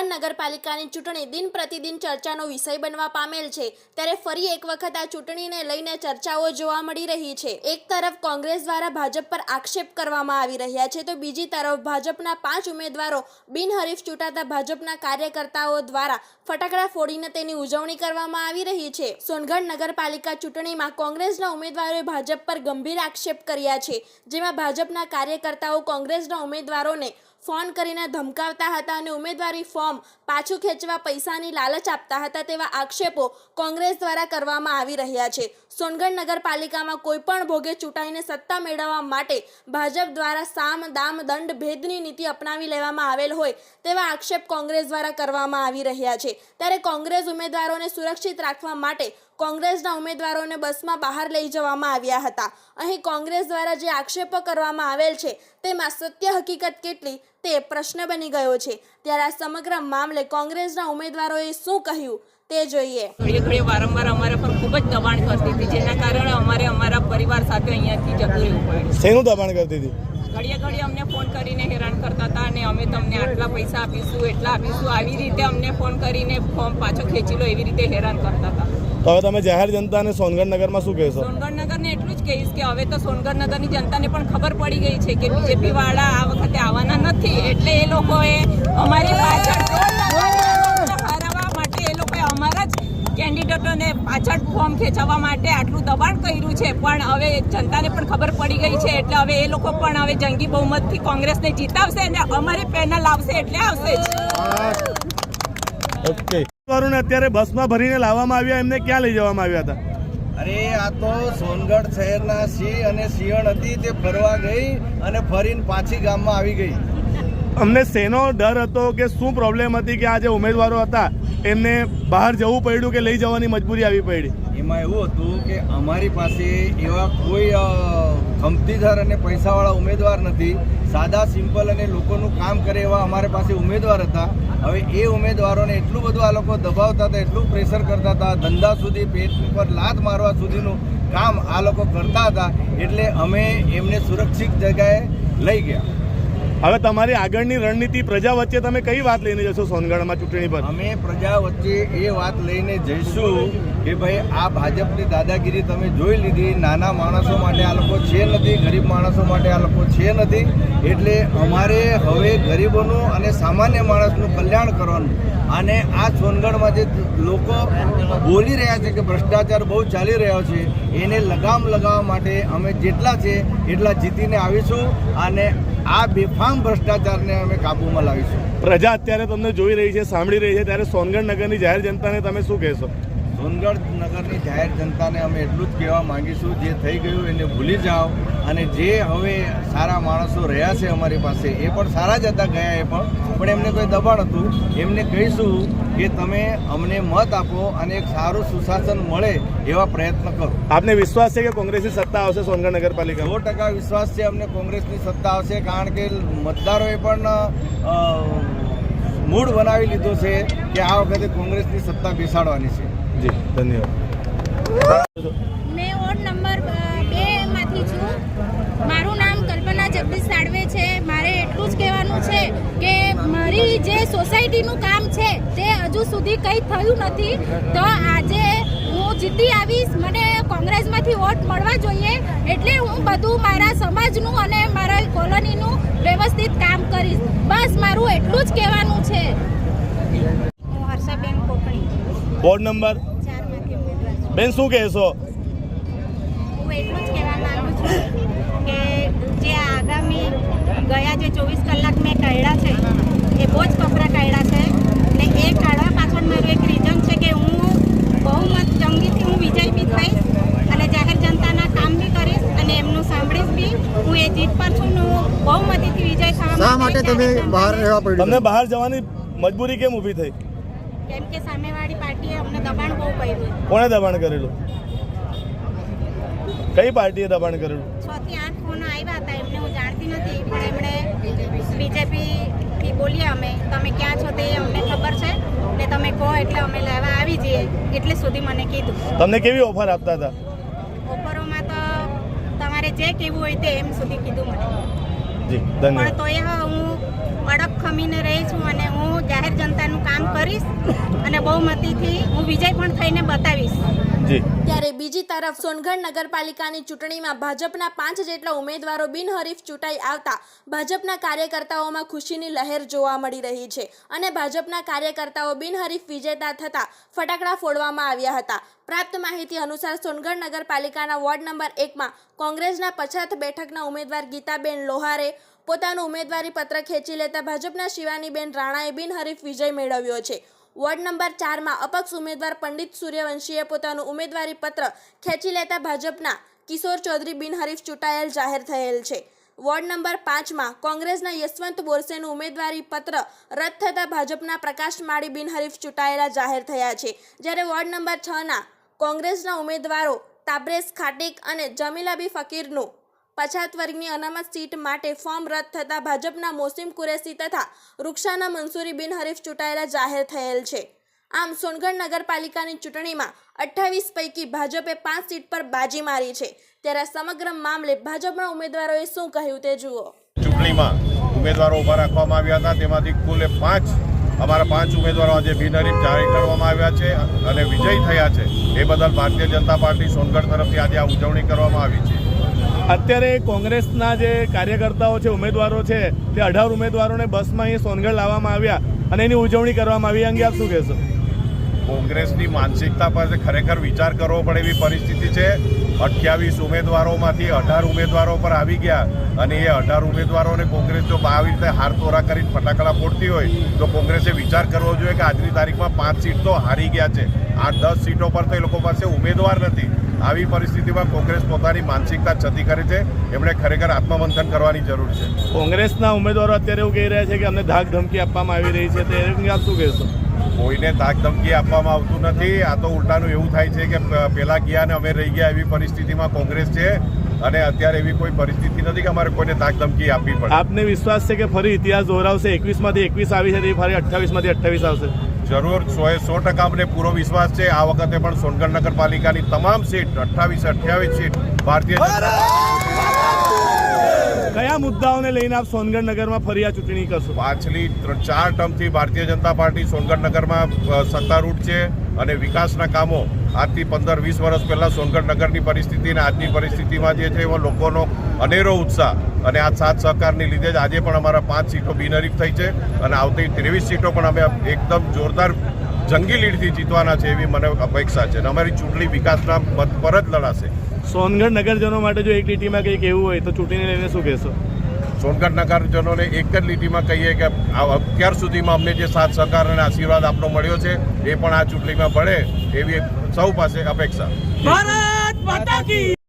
સોનગઢ નગરપાલિકાની ચૂંટણી દિન પ્રતિદિન ચર્ચાનો વિષય બનવા પામેલ છે. ત્યારે ફરી એક વખત આ ચૂંટણીને લઈને ચર્ચાઓ જોવા મળી રહી છે. એક તરફ કોંગ્રેસ દ્વારા ભાજપ પર આક્ષેપ કરવામાં આવી રહ્યા છે, તો બીજી તરફ ભાજપના પાંચ ઉમેદવારો બિનહરીફ ચૂંટાતા ભાજપના કાર્યકર્તાઓ દ્વારા ફટાકડા ફોડીને તેની ઉજવણી કરવામાં આવી રહી છે. સોનગઢ નગરપાલિકા ચૂંટણીમાં કોંગ્રેસના ઉમેદવારોએ ભાજપ પર ગંભીર આક્ષેપ કર્યા છે, જેમાં ભાજપના કાર્યકર્તાઓ કોંગ્રેસના ઉમેદવારોને ફોન કરીને ધમકાવતા હતા અને ઉમેદવારી ફોર્મ પાછું ખેંચવા પૈસાની લાલચ આપતા હતા તેવા આક્ષેપો કોંગ્રેસ દ્વારા કરવામાં આવી રહ્યા છે. સોનગઢ નગરપાલિકામાં કોઈપણ ભોગે ચૂંટાઈને સત્તા મેળવવા માટે ભાજપ દ્વારા સામ, દામ, દંડ, ભેદની નીતિ અપનાવી લેવામાં આવેલ હોય તેવા આક્ષેપ કોંગ્રેસ દ્વારા કરવામાં આવી રહ્યા છે. ત્યારે કોંગ્રેસ ઉમેદવારોને સુરક્ષિત રાખવા માટે કોંગ્રેસના ઉમેદવારોને બસમાં બહાર લઈ જવામાં આવ્યા હતા. અહીં કોંગ્રેસ દ્વારા જે આક્ષેપો કરવામાં આવેલ છે તેમાં સત્ય હકીકત કેટલી તે પ્રશ્ન બની ગયો છે. ત્યારે આ સમગ્ર મામલે કોંગ્રેસના ઉમેદવારોએ શું કહ્યું તે જોઈએ. ઘડીએ ઘડીએ વારંવાર અમારા પર ખૂબ જ દબાણ કરતી હતી જેના કારણે અમારે અમારા પરિવાર સાથે અહીંયાથી જતું રહેવું પડ્યું. શેનું દબાણ કરતી હતી? ઘડીએ ઘડીએ અમને ફોન કરીને હેરાન કરતા હતા અને અમે તમને આટલા પૈસા આપીશું એટલા આપીશું આવી રીતે અમને ફોન કરીને ફોર્મ પાછો ખેંચી લો એવી રીતે હેરાન કરતા હતા. તો હવે તમે જાહેર જનતાને સોનગઢ નગરમાં શું કહેશો? સોનગઢ નગરને એટલું જ કહીશ કે હવે તો સોનગઢ નગરની જનતાને પણ ખબર પડી ગઈ છે કે બીજેપી વાળા આ વખતે આવવાના નથી. એટલે એ લોકોએ અમારી પાછળ હરાવવા માટે એ લોકોએ અમારા જ કેન્ડિડેટોને પાછળ ફોર્મ ખેંચવા માટે આટલું દબાણ કર્યું છે. પણ હવે જનતાને પણ ખબર પડી ગઈ છે. એટલે હવે એ લોકો પણ હવે જંગી બહુમતથી કોંગ્રેસને જીતાવશે અને અમારી પેનલ આવશે એટલે આવશે જ. ઓકે. ઉમેદવારોને અત્યારે બસમાં ભરીને લાવવામાં આવ્યા એમને ક્યાં લઈ જવામાં આવ્યા હતા? અરે આ તો સોનગઢ શહેરના સિંહ અને સિંહણ હતી તે ફરવા ગઈ અને ફરીને પાછી ગામમાં આવી ગઈ. અમને શેનો ડર હતો કે શું પ્રોબ્લેમ હતી કે આ જે ઉમેદવારો હતા એમને બહાર જવું પડ્યું કે લઈ જવાની મજબૂરી આવી પડી? એમાં એવું હતું કે અમારી પાસે એવા કોઈ અ, ખમતીધર અને પૈસાવાળા ઉમેદવાર નથી. સાદા સિમ્પલ અને લોકોનું કામ કરે એવા અમારી પાસે ઉમેદવાર હતા. હવે એ ઉમેદવારોને એટલું બધું આ લોકો દબાવતા હતા એટલું પ્રેશર કરતા હતા ધંધા સુધી પેટ પર લાત મારવા સુધીનું કામ આ લોકો કરતા હતા એટલે અમે એમને સુરક્ષિત જગ્યાએ લઈ ગયા. હવે તમારી આગળની રણનીતિ પ્રજા વચ્ચે તમે કઈ વાત લઈને જશો સોનગઢમાં ચૂંટણી પર? અમે પ્રજા વચ્ચે એ વાત લઈને જઈશું કે ભાઈ, આ ભાજપની દાદાગીરી તમે જોઈ લીધી. નાના માણસો માટે આ લોકો છે નથી, ગરીબ માણસો માટે આ લોકો છે નથી. એટલે અમારે હવે ગરીબોનું અને સામાન્ય માણસનું કલ્યાણ કરવાનું. અને આ સોનગઢમાં જે લોકો બોલી રહ્યા છે કે ભ્રષ્ટાચાર બહુ ચાલી રહ્યો છે, એને લગામ લગાવવા માટે અમે જેટલા છે એટલા જીતીને આવીશું. અને આ બેફામ ભ્રષ્ટાચારને અમે કાબૂમાં લાવીશું. પ્રજા અત્યારે તમને જોઈ રહી છે, સાંભળી રહી છે, ત્યારે સોનગઢ નગરની જાહેર જનતાને તમે શું કહેશો? સોનગઢ નગરની જાહેર જનતાને અમે એટલું જ કહેવા માંગીશું જે થઈ ગયું એને ભૂલી જાઓ. અને જે હવે સારા માણસો રહ્યા છે અમારી પાસે એ પણ સારા જ હતા ગયા એ પણ. પણ એમને કોઈ દબાણ હતું. એમને કહીશું કે તમે અમને મત આપો અને એક સારું સુશાસન મળે એવા પ્રયત્ન કરો. આપને વિશ્વાસ છે કે કોંગ્રેસની સત્તા આવશે સોનગઢ નગરપાલિકા સો ટકા વિશ્વાસ છે અમને કોંગ્રેસની સત્તા આવશે કારણ કે મતદારોએ પણ મૂળ મૂડ બનાવી લીધો છે કે આ વખતે કોંગ્રેસની સત્તા બેસાડવાની છે. જી ધન્યવાદ. મેં વોર્ડ નંબર બે માંથી છું. મારું નામ કલ્પના જગદીશ સાડવે છે. મારે એટલું જ કહેવાનું છે કે મારી જે સોસાયટીનું કામ છે તે હજુ સુધી કંઈ થયું નથી. તો આજે હું જીતી આવીશ. મને કોંગ્રેસમાંથી વોટ મળવા જોઈએ. એટલે હું બધું મારા સમાજનું અને મારા કોલોનીનું વ્યવસ્થિત કામ કરીશ. બસ મારું એટલું જ કહેવાનું છે. હું હર્ષાબેન કોકણી. બોર્ડ નંબર બેન શું કહેશો? હું એટલું જ કહેવા માંગુ છું કે જે આગામી ગયા જે ચોવીસ કલાક મેં કાઢ્યા છે એ બહુ જ કપરા કાઢ્યા છે. ને એ કાઢવા પાછળ મારું એક રીઝન છે કે હું બહુમત જંગીથી હું વિજય બી થઈશ અને જાહેર જનતાના કામ બી કરીશ અને એમનું સાંભળીશ બી. હું એ જીત પર છું હું બહુમતીથી વિજય થવા માટે તમે બહાર રહેવા પડ્યું તમને બહાર જવાની મજબૂરી કેમ ઊભી થઈ? કેમ કે સામેવાળી પાર્ટીએ અમને દબાણ બહુ કર્યું. કોણે દબાણ કરેલું? કઈ પાર્ટીએ દબાણ કરેલું? છ થી આઠ ફોન આવ્યા હતા એમને હું જાણતી નથી પણ એમણે બીજેપી થી બોલીએ અમે. તમે ક્યાં છો તે અમને ખબર છે? ને તમે કહો એટલે અમે લેવા આવી જઈએ એટલે સુધી મને કીધું. તમને કેવી ઓફર આપતા હતા? ઓફરોમાં તો તમારે જે કહેવું હોય તે એમ સુધી કીધું મને. જી ધન્યવાદ. તો એ હું કડક ખમીને રહી છું અને હું જાહેર જનતાનું કામ કરીશ અને બહુમતીથી હું વિજય પણ થઈને બતાવીશ. ત્યારે બીજી તરફ સોનગઢ નગરપાલિકાની ચૂંટણીમાં ભાજપના પાંચ જેટલા ઉમેદવારો બિનહરીફ ચૂંટાઈ આવતા ભાજપના કાર્યકર્તાઓમાં ખુશીની લહેર જોવા મળી રહી છે અને ભાજપના કાર્યકર્તાઓ બિનહરીફ વિજેતા થતા ફટાકડા ફોડવામાં આવ્યા હતા. પ્રાપ્ત માહિતી અનુસાર સોનગઢ નગરપાલિકાના વોર્ડ નંબર એકમાં કોંગ્રેસના પછાત બેઠકના ઉમેદવાર ગીતાબેન લોહારે પોતાનું ઉમેદવારી પત્ર ખેંચી લેતા ભાજપના શિવાનીબેન રાણાએ બિનહરીફ વિજય મેળવ્યો છે. વોર્ડ નંબર ચારમાં અપક્ષ ઉમેદવાર પંડિત સૂર્યવંશીએ પોતાનું ઉમેદવારી પત્ર ખેંચી લેતા ભાજપના કિશોર ચૌધરી બિનહરીફ ચૂંટાયેલ જાહેર થયેલ છે. વોર્ડ નંબર પાંચમાં કોંગ્રેસના યશવંત બોરસેનું ઉમેદવારી પત્ર રદ થતાં ભાજપના પ્રકાશ માળી બિનહરીફ ચૂંટાયેલા જાહેર થયા છે. જ્યારે વોર્ડ નંબર છના કોંગ્રેસના ઉમેદવારો તાબ્રેસ ખાટીક અને જમીલાબી ફકીરનું પછાત વર્ગની અનામત સીટ માટે ફોર્મ રદ થતાં ભાજપના મોસીમ કુરેશી તથા રૂક્ષાના મંસૂરી બિનહરીફ ચૂંટાયેલા જાહેર થયેલ છે. આમ સોનગઢ નગરપાલિકાની ચૂંટણીમાં અઠ્ઠાવીસ પૈકી ભાજપે પાંચ સીટ પર બાજી મારી છે. ત્યારે સમગ્ર મામલે ભાજપના ઉમેદવારોએ શું કહ્યું તે જુઓ. ચૂંટણીમાં ઉમેદવારો ઊભા રાખવામાં આવ્યા હતા. તેમાંથી કુલ પાંચ, અમારા પાંચ ઉમેદવારો આજે બિનહરીફ જાહેર કરવામાં આવ્યા છે અને વિજય થયા છે. એ બદલ ભારતીય જનતા પાર્ટી સોનગઢ તરફથી આજે આ ઉજવણી કરવામાં આવી છે. અત્યારે કોંગ્રેસના જે કાર્યકર્તાઓ છે, ઉમેદવારો છે, તે અઢાર ઉમેદવારોને બસમાં અહીં સોનગઢ લાવવામાં આવ્યા અને એની ઉજવણી કરવામાં આવી. અંગે આપ શું કહેશો? કોંગ્રેસની માનસિકતા પર ખરેખર વિચાર કરવો પડે એવી પરિસ્થિતિ છે. અઠ્યાવીસ ઉમેદવારોમાંથી અઢાર ઉમેદવારો પર આવી ગયા અને એ અઢાર ઉમેદવારોને કોંગ્રેસ જો આવી રીતે હાર તોરા કરીને ફટાકડા ફોડતી હોય, તો કોંગ્રેસે વિચાર કરવો જોઈએ કે આજની તારીખમાં પાંચ સીટ તો હારી ગયા છે. આઠ દસ સીટો પર તો એ લોકો પાસે ઉમેદવાર નથી. આવી પરિસ્થિતિમાં કોંગ્રેસ પોતાની માનસિકતા છતી કરે છે. એમણે ખરેખર આત્મમંથન કરવાની જરૂર છે. કોંગ્રેસના ઉમેદવારો અત્યારે એવું કહી રહ્યા છે કે અમને ધાક ધમકી આપવામાં આવી રહી છે. તે એ આપ શું કહેશો? કોઈને ધાક ધમકી આપવામાં આવતું નથી. આ તો ઉલટાનું એવું થાય છે કે પહેલાં ગયા ને અમે રહી ગયા એવી પરિસ્થિતિમાં કોંગ્રેસ છે. અને અત્યારે એવી કોઈ પરિસ્થિતિ નથી કે અમારે કોઈને ધાક ધમકી આપવી પડે. આપને વિશ્વાસ છે કે ફરી ઇતિહાસ દોહરાવશે? એકવીસમાંથી એકવીસ આવી છે તે ફરી અઠ્ઠાવીસમાંથી અઠ્ઠાવીસ આવશે. જરૂર. સો સો ટકા અમને પૂરો વિશ્વાસ છે. આ વખતે પણ સોનગઢ નગરપાલિકાની તમામ સીટ અઠ્ઠાવીસ અઠ્યાવીસ સીટ ભારતીય જનતા કયા મુદ્દાઓને લઈને આપ સોનગઢ નગરમાં ફરી આ ચૂંટણી કરશો? પાછલી ચાર ટર્મથી ભારતીય જનતા પાર્ટી સોનગઢ નગરમાં સત્તારૂઢ છે અને વિકાસના કામો આજથી પંદર વીસ વર્ષ પહેલાં સોનગઢ નગરની પરિસ્થિતિ અને આજની પરિસ્થિતિમાં જે છે એમાં લોકોનો અનેરો ઉત્સાહ અને આ સાત સહકારની લીધે જ આજે પણ અમારા પાંચ સીટો બિનહરીફ થઈ છે અને આવતી ત્રેવીસ સીટો પણ અમે એકદમ જોરદાર જંગી લીડથી જીતવાના છે એવી મને અપેક્ષા છે. અને અમારી ચૂંટણી વિકાસના મત પર જ લડાશે. સોનગઢ નગરજનો માટે જો એક લીટીમાં કંઈક એવું હોય તો ચૂંટણીને લઈને શું કહેશો? સોનગઢ નગરજનોને એક જ લીટીમાં કહીએ કે આ અત્યાર સુધીમાં અમને જે સાથ સહકાર અને આશીર્વાદ આપણો મળ્યો છે એ પણ આ ચૂંટણીમાં મળે એવી સૌ પાસે અપેક્ષા. ભારત માતા કી